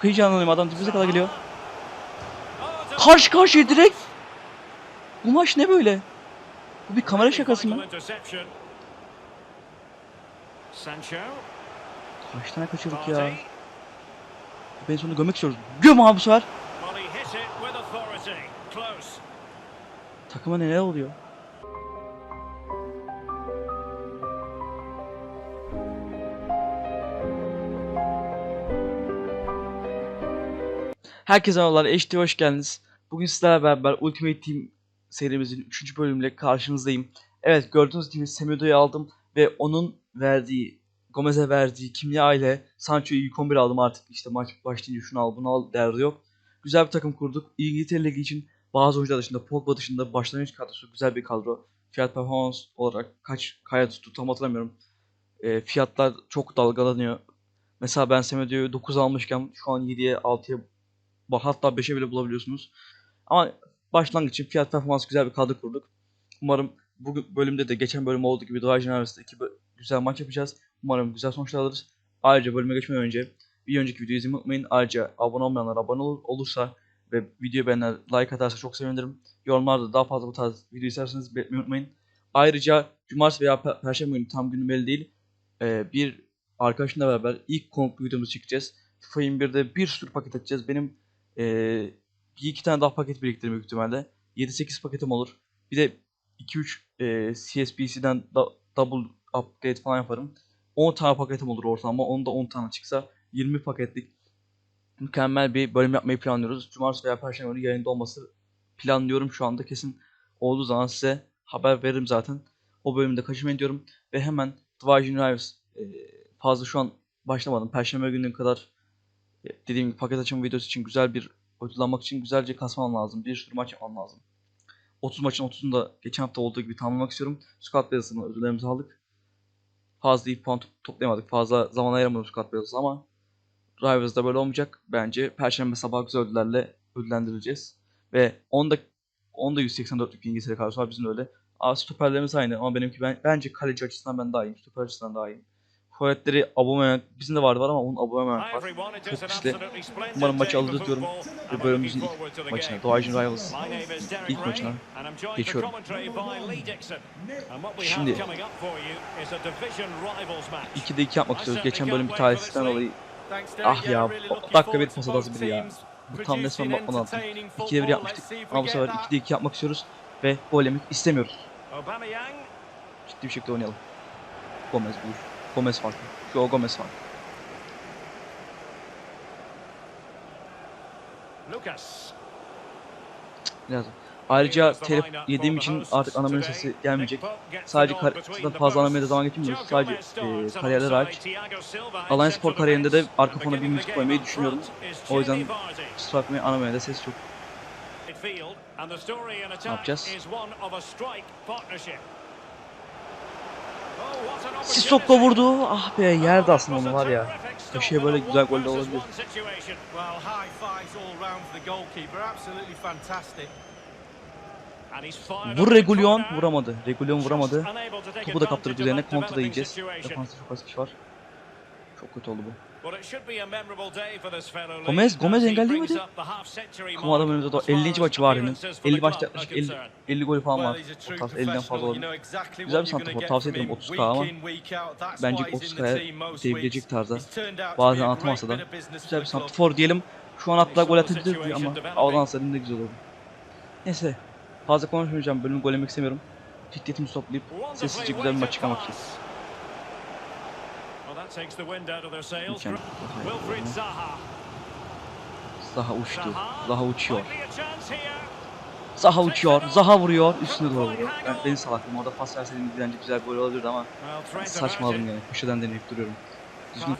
Çok heyecanlıyım adam dibimize kadar geliyor. Karşı karşıya direkt. Bu maç ne böyle? Bu bir kamera şakası mı? Kaç tane kaçırdık ya? Ben sonu gömmek istiyoruz. Göm abi bu sefer. Takıma neler oluyor? Herkese merhabalar, HD hoş geldiniz. Bugün sizlerle beraber Ultimate Team serimizin 3. bölümüyle karşınızdayım. Evet gördüğünüz gibi Semedo'yu aldım ve onun verdiği, Gomez'e verdiği kimya ile Sancho'yu ilk 11 aldım artık. İşte maç başlayınca şunu al bunu al derdi yok. Güzel bir takım kurduk. İngiltere Ligi için bazı oyuncular dışında, Pogba dışında başlangıç kadrosu güzel bir kadro. Fiyat performans olarak kaç kaya tuttu tam hatırlamıyorum. E, fiyatlar çok dalgalanıyor. Mesela ben Semedo'yu 9 almışken şu an 7'ye 6'ya Bak hatta 5'e bile bulabiliyorsunuz. Ama başlangıç için fiyat performans güzel bir kadro kurduk. Umarım bu bölümde de geçen bölüm olduğu gibi Dvajan arasında iki güzel maç yapacağız. Umarım güzel sonuçlar alırız. Ayrıca bölüme geçmeden önce bir önceki videoyu izlemeyi unutmayın. Ayrıca abone olmayanlar abone ol- olursa ve video beğenler like atarsa çok sevinirim. Yorumlarda daha fazla bu tarz video isterseniz belirtmeyi unutmayın. Ayrıca cumartesi veya per- perşembe günü tam günü belli değil. Ee, bir arkadaşımla beraber ilk konuklu videomuzu çekeceğiz. FIFA 21'de bir sürü paket açacağız. Benim ee, bir iki tane daha paket biriktiririm büyük ihtimalle. 7-8 paketim olur. Bir de 2-3 e, CSPC'den da, double upgrade falan yaparım. 10 tane paketim olur ortalama. Onu da 10 tane çıksa 20 paketlik mükemmel bir bölüm yapmayı planlıyoruz. Cumartesi veya Perşembe günü yayında olması planlıyorum şu anda. Kesin olduğu zaman size haber veririm zaten. O bölümde kaçırmayın diyorum. Ve hemen Division Rivals e, fazla şu an başlamadım. Perşembe gününe kadar e, dediğim gibi paket açımı videosu için güzel bir ödül almak için güzelce kasmam lazım. Bir sürü maç yapmam lazım. 30 maçın 30'unu da geçen hafta olduğu gibi tamamlamak istiyorum. Squad Battles'ını ödüllerimizi aldık. Fazla iyi puan to- toplayamadık. Fazla zaman ayıramadık Squad Battles'a ama Rivals'da böyle olmayacak. Bence Perşembe sabah güzel ödüllerle ödüllendirileceğiz. Ve 10'da 10'da 184'lük İngiltere kadrosu var bizim öyle. Aa, stoperlerimiz aynı ama benimki ben, bence kaleci açısından ben daha iyiyim. Stoper açısından daha iyiyim. Forvetleri Aubameyang bizim de vardı var ama onun Aubameyang var. Çok pisli. Umarım maçı alırız diyorum. Ve bölümümüzün ilk maçına, Doğacan Rivals ilk maçına geçiyorum. Şimdi 2'de 2 yapmak istiyoruz. Geçen bölüm bir talihsizlikten dolayı ah ya dakika bir pas hatası biri ya. Bu tam resmen bakmadan attım. 2'de 1 yapmıştık ama bu sefer 2'de 2 yapmak istiyoruz ve gol yemek istemiyoruz. Ciddi bir şekilde oynayalım. Gomez bu. Gomez farklı. Şu o Gomez farklı. Lucas. Biraz. Ayrıca telif yediğim için artık ana sesi gelmeyecek. Sadece kar- fazla ana zaman geçirmiyoruz. Sadece e, kariyerler hariç. Alliance Spor kariyerinde de arka fona bir müzik koymayı düşünüyorum. O yüzden kusura bakmayın ana menüde ses çok. Ne yapacağız? Sissoko vurdu. Ah be yerde aslında onu var ya. Köşeye böyle güzel olabilir. Goalkeeper. Absolutely fantastic. Vur Regulion vuramadı. Regulion vuramadı. Topu da kaptırdı üzerine. Kontra da yiyeceğiz. Defansta çok az kişi var. Çok kötü oldu bu. Gomez, Gomez engelleyemedi. Ama adam önümüzde de 50. maçı var henüz. 50 maçta yaklaşık 50, 50 gol falan var. O true tarz 50'den fazla olabilir. Güzel bir santrafor, tavsiye ederim, him 30K ama week in, week out. That's Bence why he's in the 30K'ya team most değebilecek weeks. tarzda. Bazen be a atmasa da güzel bir santrafor diyelim. Şu an hatta gol atabilirdi ama Avdan ne güzel oldu. Neyse fazla konuşmayacağım. Bölümü gol yemek istemiyorum. Ciddiyetimi toplayıp sessizce güzel bir maç çıkarmak istiyorum. Mükemmel. Wilfried Zaha. Zaha uçtu. Zaha. Uçuyor. Zaha uçuyor. Zaha vuruyor. Üstüne doğru vuruyor. Ben, benim salaklığım. Orada pas verseydim bence güzel gol olabilirdi ama saçmaladım yani. Köşeden deneyip duruyorum. Düzgün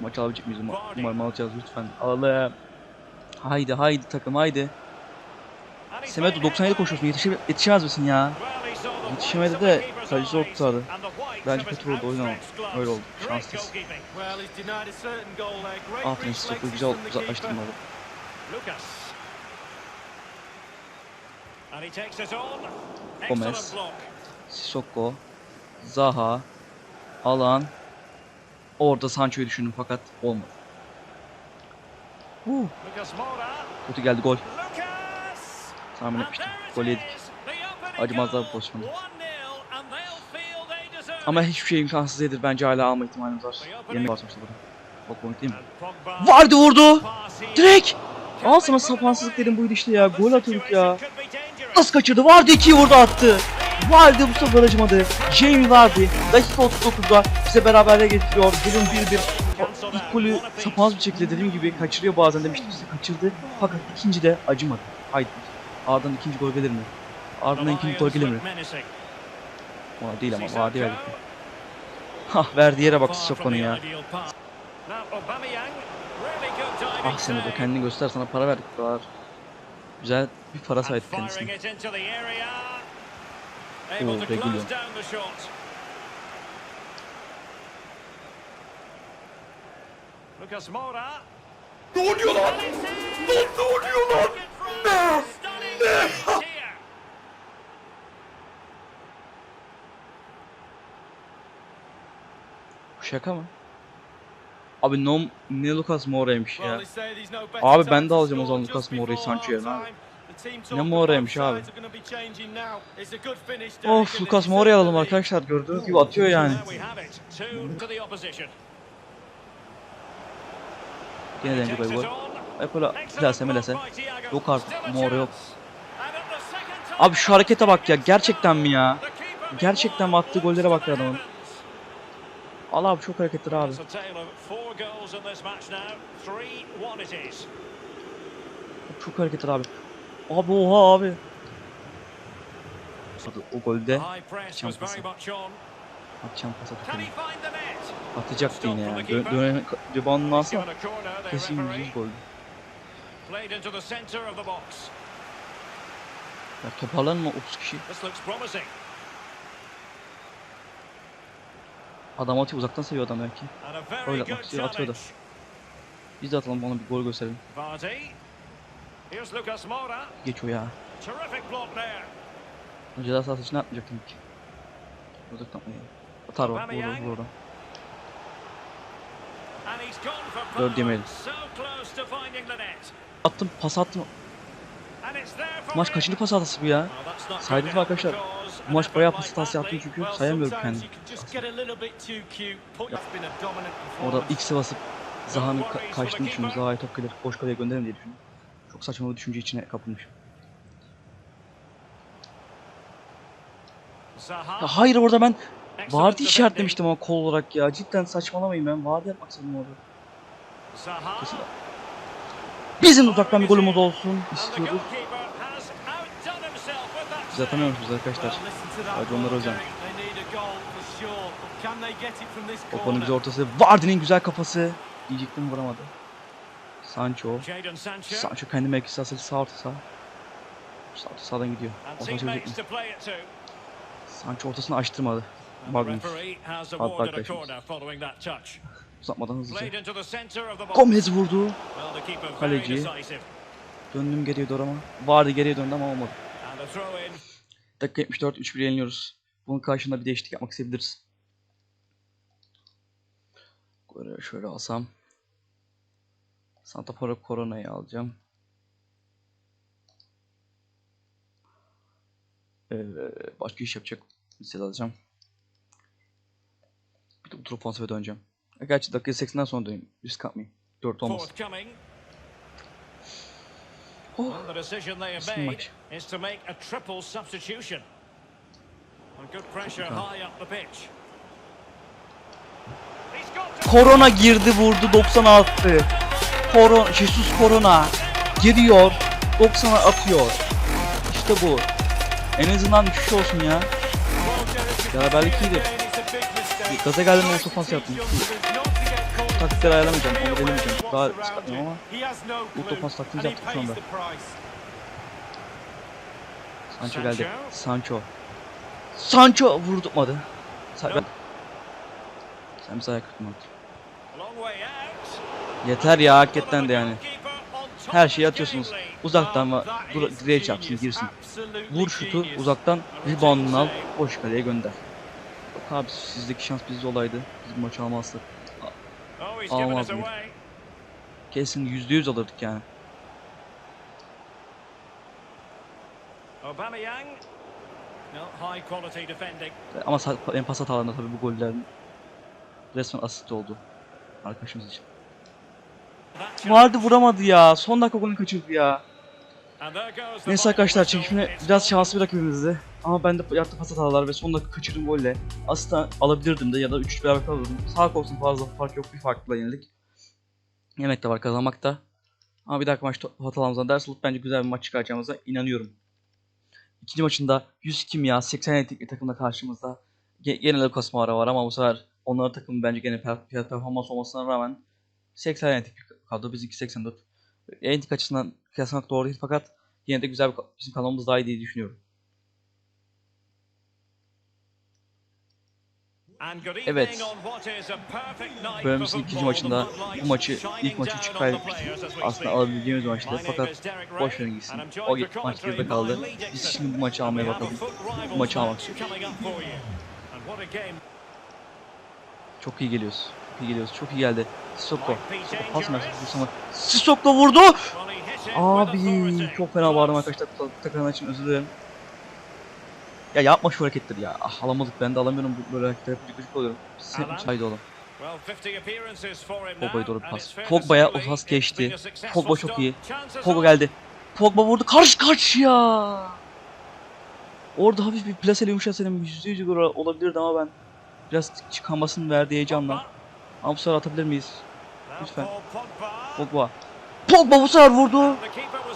maç alabilecek miyiz? Uma- Umarım alacağız lütfen. Alalım. Haydi haydi takım haydi. Semedo made 97 koşuyorsun. Yetişe, yetişemez misin ya? Yetişemedi de kaleci zor tutardı. Bence kötü oldu o yüzden outstretched gloves. öyle oldu. Şanssız. Aferin Sissoko güzel uzaklaştırmadı. Lucas. And he takes it on. Gomez. Sissoko, Zaha, Alan. Orada Sancho'yu düşündüm fakat olmadı. Uh, kötü geldi gol. Tahmin etmiştim. Gol yedik. Acımazlar bu pozisyonu. 1-0 and they'll feel they deserve Ama hiçbir şey imkansız değildir. Bence hala alma ihtimalimiz var. Yemek var sonuçta burada. Bak komik değil mi? Vardı vurdu. Direkt. Al sana sapansızlık dedim buydu işte ya. Gol atıyorduk ya. Nasıl kaçırdı? Vardı 2'yi vurdu attı. Vardı bu sefer acımadı. Jamie vardı. Dakika 39'da bize beraberliğe getiriyor. Durum 1-1. O İlk golü sapaz bir şekilde dediğim gibi kaçırıyor bazen demiştim size kaçırdı. Fakat ikinci de acımadı. Haydi. Ardından ikinci gol gelir mi? Ardından ikinci gol gelir mi? Valla değil ama vadi verdik. Hah verdiği yere bak Sissoka'nın ya. Ah seni de kendini göster sana para verdik bu kadar. Güzel bir para sahip kendisine. Oo, Regulion. Lucas Moura. Ne oluyor lan? İn. Ne oluyor lan? Ne? Stunning şaka mı? Abi no, ne Lucas Moura'ymış ya. Abi ben de alacağım o zaman Lucas Moura'yı Sancho yerine abi. Ne Moura'ymış abi. Of Lucas Moura'yı alalım arkadaşlar. Gördüğünüz gibi atıyor yani. Yine de Takes gol it gol. on. Hep öyle Excellent plase Thiago. Yok artık, Moura yok. Abi şu harekete bak ya. Gerçekten mi ya? Gerçekten meanwhile attığı gollere bak to adamın. Al abi çok hareketler abi. It's a tale of four goals in this match now. 3-1 it is. Çok hareketler abi. Abi oha abi. O golde he find the net? Atacaktı yine ya. Dön, dönen reboundunu alsa kesin yüz gol. Ya toparlanma 30 kişi. Adam atıyor uzaktan seviyor adam belki. Öyle atmak istiyor, atıyor da. Biz de atalım ona bir gol gösterelim. Geç o ya. O ceza sahası içine atmayacaktım ki. Uzaktan mı ya? Atar bak vurur vurur. Dört yemeyelim. Attım pas attım. Maç kaçıncı pas hatası bu ya? Saydınız mı arkadaşlar? Bu maç bayağı pas hatası yaptım çünkü sayamıyorum kendimi. Orada. X'e basıp Zaha'nın ka- kaçtığını düşündüm. Zaha'yı top gelir boş kaleye gönderin diye düşündüm. Çok saçma bir düşünce içine kapılmışım. Ya hayır orada ben Vardy işaretlemiştim ama kol olarak ya. Cidden saçmalamayın ben. Vardy yapmak istedim orada. Kesin. Bizim uzaktan bir golümüz olsun istiyoruz. Save. atamıyormuşuz arkadaşlar. Hadi onlara goal, özen. Opanın güzel ortası. Vardy'nin güzel kafası. Diyecektim vuramadı. Sancho. Sancho. Kendi mevkisi asıl sağ orta sağ. Sağ orta sağdan gidiyor. Orta çözecek mi? Sancho ortasını açtırmadı. Magnus. referee has Alp awarded a arkadaşımız. Uzatmadan hızlıca. Gomez vurdu. Kaleci. Döndüm geriye doğru ama. Vardy geriye döndü ama olmadı. Dakika 74 3-1 yeniliyoruz. Bunun karşında bir değişiklik yapmak isteyebiliriz. Böyle şöyle alsam. Santa Para Corona'yı alacağım. Ee, başka iş yapacak set alacağım. Bir de tur ofansife döneceğim. Gerçi dakika 80'den sonra döneyim. Risk atmayayım. 4 olmaz. Oh. Well, the decision they have made is to make a triple substitution. And good pressure high up the pitch. Korona girdi vurdu 90 attı. Korona, Jesus Korona giriyor 90'a atıyor. İşte bu. En azından düşüş olsun ya. Beraberlik iyiydi. Bir gaza geldim o sofans yaptım. Taktikleri ayarlamayacağım. Onu denemeyeceğim. Daha çıkartmıyorum ama bu topas taktiğini yaptık şu anda. Sancho geldi. Sancho. Sancho vurdurmadı. Sen, ben... Sen bize ayak tutmadın. Yeter ya hakikaten de yani. Her şeyi atıyorsunuz. Uzaktan ve dur- direğe çarpsın girsin. Vur şutu uzaktan reboundunu al boş kaleye gönder. Abi sizdeki şans bizde olaydı. Biz maçı almazdık. Away. Kesin %100 alırdık yani. Aubameyang. Ama en pas hatalarında tabii bu gollerin resmen asist oldu arkadaşımız için. Vardı vuramadı ya. Son dakika golünü kaçırdı ya. And there goes the Neyse arkadaşlar It's biraz şanslı bir rakibimizdi. Ama ben de yaptığım pas hatalar ve son dakika kaçırdığım golle aslında alabilirdim de ya da 3-3 beraber kalırdım. Sağ olsun fazla fark yok bir farkla yenildik. Yemek de var kazanmak da. Ama bir dahaki maçta hatalarımızdan ders alıp bence güzel bir maç çıkaracağımıza inanıyorum. İkinci maçında 100 kimya 80 etik bir takımla karşımızda. Ge genel olarak Kasmara var ama bu sefer onların takımı bence gene per performans olmasına rağmen 80 etik bir kadro. Bizimki 84. Etik açısından kıyaslamak doğru değil fakat yine de güzel bir bizim kanalımız daha iyi diye düşünüyorum. Evet. Bölümümüzün ikinci maçında bu maçı ilk maçı down 3 on the kaybettik. players as we Aslında alabileceğimiz maçtı fakat boş verin gitsin. O maç geride kaldı. Biz şimdi bu maçı almaya bakalım. Bu maçı almak istiyoruz. Çok iyi geliyoruz. Çok iyi geliyoruz. Çok iyi geldi. Sissoko. Pas mı? Sissoko vurdu! Abi çok fena bağırdım arkadaşlar. Takımlar için özür dilerim. Ya yapma şu hareketleri ya. Ah alamadık ben de alamıyorum bu böyle hareketler yapınca gıcık oluyorum. Sen haydi oğlum. Well, 50 appearances for him Pogba'ya doğru bir pas. Pogba'ya o pas geçti. Pogba çok iyi. Pogba geldi. Pogba vurdu. Karşı karşıya. Orada hafif bir plaseli yumuşasaydım %100 gol olabilirdi ama ben biraz çıkamasının verdiği heyecanla. Sefer atabilir miyiz? Lütfen. Pogba. Pogba. Bu sefer vurdu.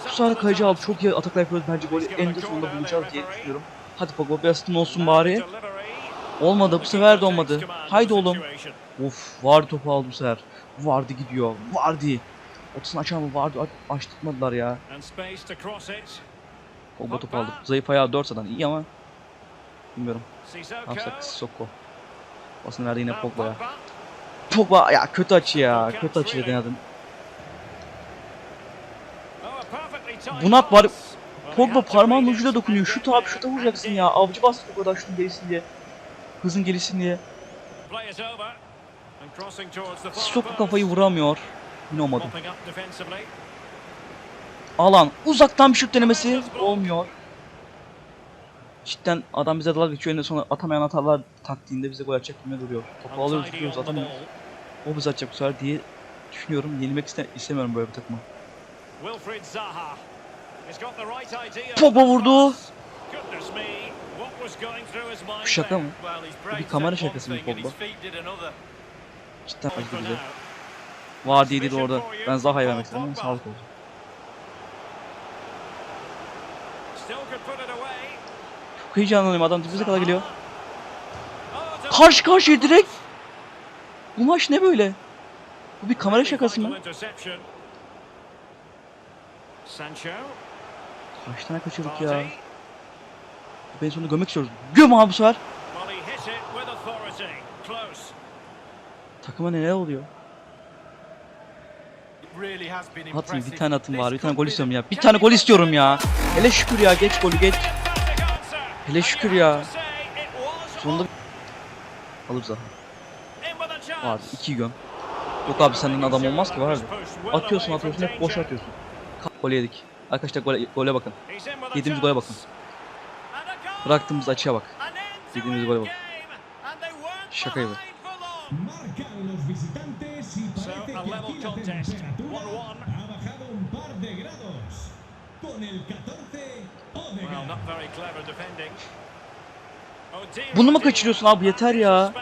Bu sefer kayıcı aldı. Çok iyi ataklar yapıyoruz. Bence golü en de sonunda bulacağız diye düşünüyorum. Hadi Pogba bir asistin olsun bari. Olmadı bu sefer de olmadı. Haydi oğlum. Of vardı topu aldı bu sefer. Vardı gidiyor. Vardı. Otuzun açan mı vardı aç, açtırmadılar ya. Pogba topu aldı. Zayıf ayağı 4 zaten iyi ama bilmiyorum. Ne yapsak Sissoko. Basını verdi yine Pogba'ya. Pogba ya kötü açı ya. Kötü açıyla denedim. Bunak var. Pogba parmağının ucuyla dokunuyor. Şut abi şuta vuracaksın ya. Avcı bastı o kadar şutun gelişsin diye. Hızın gelişsin diye. Sissoko kafayı vuramıyor. Yine olmadı. Alan uzaktan bir şut denemesi olmuyor. Cidden adam bize dalga geçiyor. En sonra atamayan hatalar taktiğinde bize gol atacak gibi duruyor. Topu alıyoruz tutuyoruz atamıyoruz. O bize atacak bu sefer diye düşünüyorum. Yenilmek iste istemiyorum böyle bir idea. Pogba vurdu. Bu şaka mı? His Bir kamera şakası mı Pogba? Cidden acıdı bize. Var diye dedi orada. Ben Zaha'ya vermek istedim ama sağlık olsun. Still could put it away. Çok heyecanlanıyorum adam dibimize kadar geliyor. Karşı karşıya direkt. Bu maç ne böyle? Bu bir kamera şakası mı? Kaç tane kaçırdık ya? Ben sonunda gömmek istiyoruz. Göm abi bu sefer. Takıma neler oluyor? İmpressive. bir tane This var. Bir tane gol istiyorum ya. Bir tane gol istiyorum ya. Hele şükür ya. Geç golü geç. Hele şükür ya. Sonunda alır chance. Vardı. iki göm. Yok abi senden adam olmaz ki vardı. Atıyorsun atıyorsun hep boş atıyorsun. Gol yedik. Arkadaşlar gole, gole bakın. Yediğimiz gole bakın. Bıraktığımız açıya bak. Yediğimiz gole bak. Şaka gibi. behind for long. Marcan los visitantes y So, parece a que level aquí la contest. temperatura 1-1. ha bajado un par de grados. Con el 14, Bunu mu oh kaçırıyorsun abi? Yeter ya.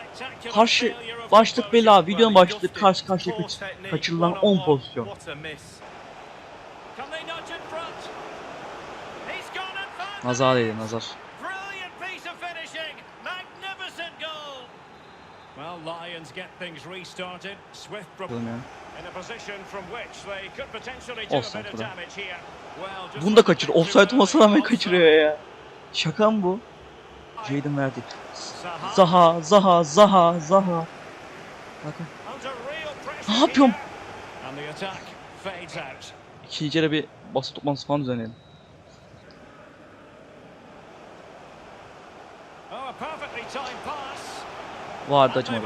Karşı başlık belli abi. Videonun başlığı karşı karşıya kaç- kaçırılan one on 10 one. pozisyon. Nazar değdi nazar. Well, Lions get things restarted. Swift Offside just Bunu da kaçır. Offside olmasına rağmen kaçırıyor ya. Şaka mı bu? Jaden verdi. Zaha. Zaha, Zaha, Zaha. Bakın. Ne yapıyorum? İkinci yarı bir basın toplantısı falan düzenleyelim. Oh. Vardı gone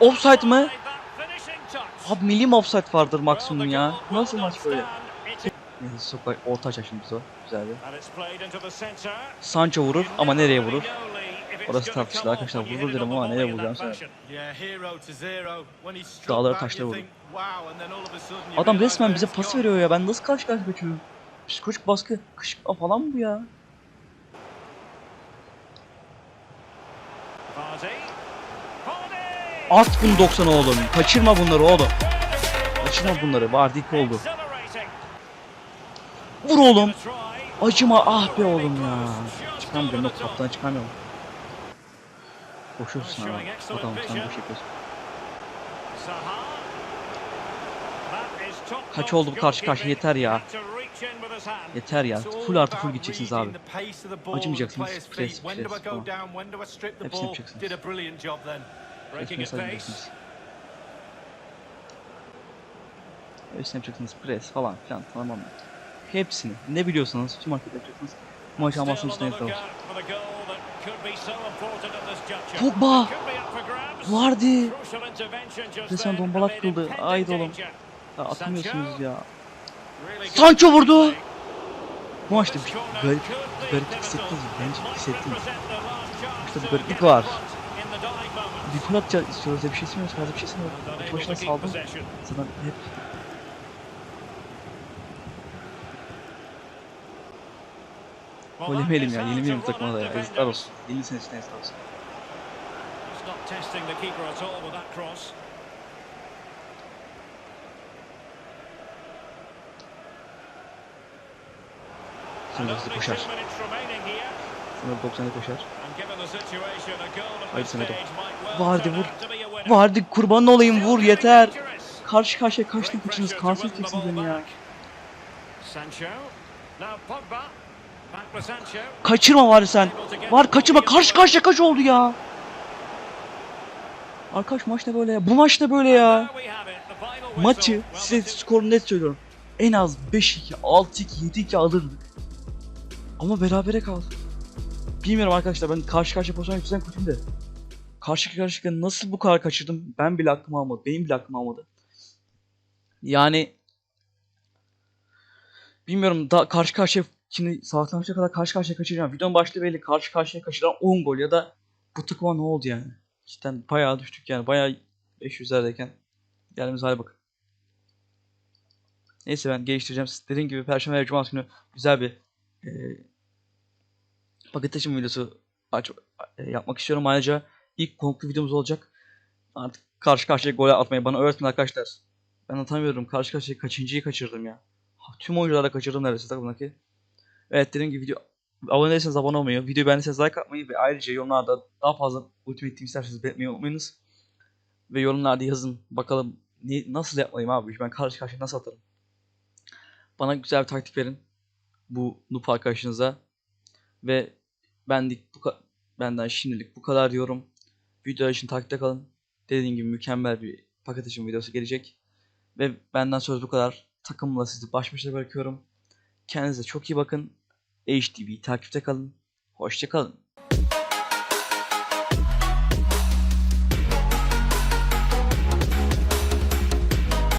Offside mı? Abi milim offside vardır maksimum ya. Nasıl maç böyle? Neyse sokak orta açar şimdi o. Güzel bir. Sancho vurur ama nereye vurur? Orası tartışılır arkadaşlar. Vurur dedim ama nereye vuracağım struck Dağlara taşlara you Adam resmen bize pas veriyor ya. Ben nasıl karşı karşıya kaçıyorum? Psikolojik baskı. Kışkırtma falan mı bu ya? At bunu 90 oğlum. Kaçırma bunları oğlum. Kaçırma bunları. Vardy iki oldu. Vur oğlum. Acıma ah be oğlum ya. Çıkamıyorum yok kaptan çıkamıyorum. Boşuyorsun ha. Bakalım sen boş yapıyorsun. Kaç oldu bu karşı karşıya yeter ya. Yeter ya. Full artı full gideceksiniz abi. Acımayacaksınız. Pres, pres falan. Hepsini yapacaksınız. Did a brilliant job then. Hepsini yapacaksınız. Pres falan filan tamam mı? Hepsini. Ne biliyorsanız tüm hareket yapacaksınız. Maç almasını isteyen olsun. Pogba! Vardy! Resmen dombalak kıldı. Haydi oğlum. Ya atamıyorsunuz ya. Sancho vurdu! Bu maçta bir garip, garip hissettiniz mi? Bence hissettiniz. İşte bir gariplik var. Gol atacağız ya bir şey istemiyoruz. Fazla bir şey istemiyoruz. Maç başına saldım. Sana hep gol yemeyelim ya. Yenilmeyelim bu takıma da ya. Ezikler olsun. Yenilseniz işte ezikler olsun. Şimdi hızlı koşar. 96 minutes remaining here. Sınır 90'da koşar. This Semedo. turn vur. Vardı kurban olayım vur yeter. Karşı karşıya Great kaçınız kanser ball beni ya. Kaçırma var sen. Var kaçırma karşı karşıya kaç oldu ya. Arkadaş maç ne böyle ya? Bu maç ne böyle ya? Maçı size skorunu net söylüyorum. En az 5-2, 6-2, 7-2 alırdık. Ama berabere kaldı. Bilmiyorum arkadaşlar ben karşı karşıya pozisyon güzel kötüyüm de. Karşı karşıya nasıl bu kadar kaçırdım ben bile aklım almadı. Benim bile aklım almadı. Yani bilmiyorum da karşı karşıya şimdi akşama kadar karşı karşıya kaçıracağım. Videonun başlığı belli karşı karşıya kaçıran 10 gol ya da bu takıma ne oldu yani? Cidden bayağı düştük yani bayağı 500'lerdeyken geldiğimiz hale bakın. Neyse ben geliştireceğim. Dediğim gibi Perşembe ve Cumartesi günü güzel bir e, paket taşıma videosu aç, e, yapmak istiyorum. Ayrıca ilk konuklu videomuz olacak. Artık karşı karşıya gol atmayı bana öğretin arkadaşlar. Ben atamıyorum. Karşı karşıya kaçıncıyı kaçırdım ya. Tüm oyunculara kaçırdım neredeyse takımdaki. Evet dediğim gibi video abone değilseniz abone olmayı, videoyu beğendiyseniz like atmayı ve ayrıca yorumlarda daha fazla Ultimate Team isterseniz belirtmeyi unutmayınız. Ve yorumlarda yazın bakalım ne, nasıl yapmalıyım abi ben karşı karşıya nasıl atarım. Bana güzel bir taktik verin bu noob arkadaşınıza. Ve bendik bu benden şimdilik bu kadar diyorum. Video için takipte kalın. Dediğim gibi mükemmel bir paket açım videosu gelecek. Ve benden söz bu kadar. Takımla sizi baş başa bırakıyorum. Kendinize çok iyi bakın. HDB takipte kalın. Hoşça kalın.